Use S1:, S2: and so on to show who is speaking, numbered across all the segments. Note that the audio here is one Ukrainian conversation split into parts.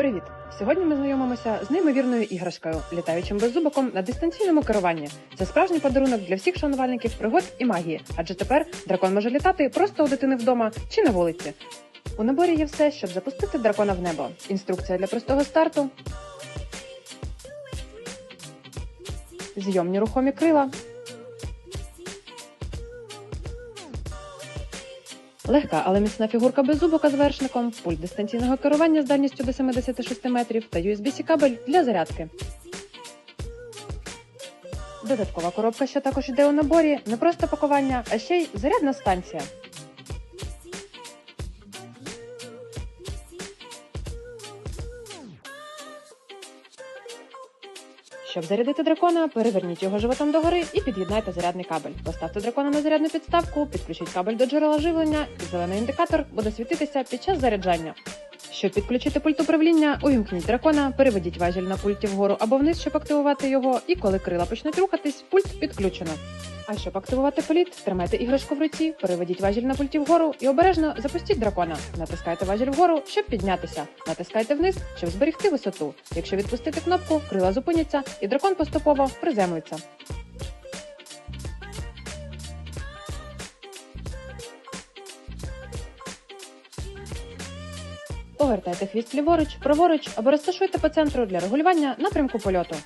S1: Привіт! Сьогодні ми знайомимося з неймовірною іграшкою, літаючим беззубоком на дистанційному керуванні. Це справжній подарунок для всіх шанувальників пригод і магії, адже тепер дракон може літати просто у дитини вдома чи на вулиці. У наборі є все, щоб запустити дракона в небо. Інструкція для простого старту, зйомні рухомі крила, Легка, але міцна фігурка без зубока з вершником, пульт дистанційного керування з дальністю до 76 метрів та USB-C кабель для зарядки. Додаткова коробка, що також йде у наборі, не просто пакування, а ще й зарядна станція. Щоб зарядити дракона, переверніть його животом догори і під'єднайте зарядний кабель. Поставте дракона на зарядну підставку, підключіть кабель до джерела живлення, і зелений індикатор буде світитися під час заряджання. Щоб підключити пульт управління, увімкніть дракона, переведіть важіль на пульті вгору або вниз, щоб активувати його, і коли крила почнуть рухатись, пульт підключено. А щоб активувати політ, тримайте іграшку в руці, переведіть важіль на пульті вгору і обережно запустіть дракона. Натискайте важіль вгору, щоб піднятися. Натискайте вниз, щоб зберегти висоту. Якщо відпустити кнопку, крила зупиняться і дракон поступово приземлиться. Повертайте хвіст ліворуч, праворуч або розташуйте по центру для регулювання напрямку польоту.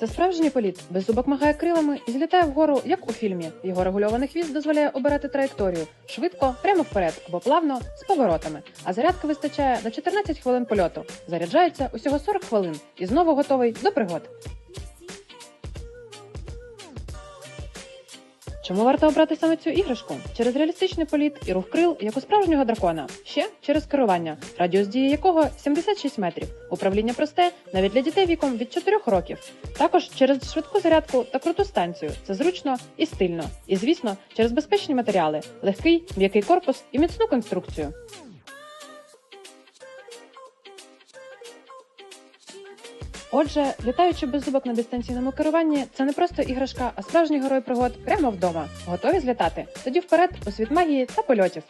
S1: Це справжній політ. Беззубок махає крилами і злітає вгору, як у фільмі. Його регульований хвіст дозволяє обирати траєкторію швидко, прямо вперед або плавно з поворотами. А зарядки вистачає на 14 хвилин польоту. Заряджається усього 40 хвилин і знову готовий до пригод. Чому варто обрати саме цю іграшку? Через реалістичний політ і рух крил, як у справжнього дракона. Ще через керування, радіус дії якого 76 метрів. Управління просте навіть для дітей віком від 4 років. Також через швидку зарядку та круту станцію. Це зручно і стильно. І, звісно, через безпечні матеріали, легкий, м'який корпус і міцну конструкцію. Отже, літаючи без зубок на дистанційному керуванні, це не просто іграшка, а справжній герой пригод прямо вдома. Готові злітати? Тоді вперед у світ магії та польотів.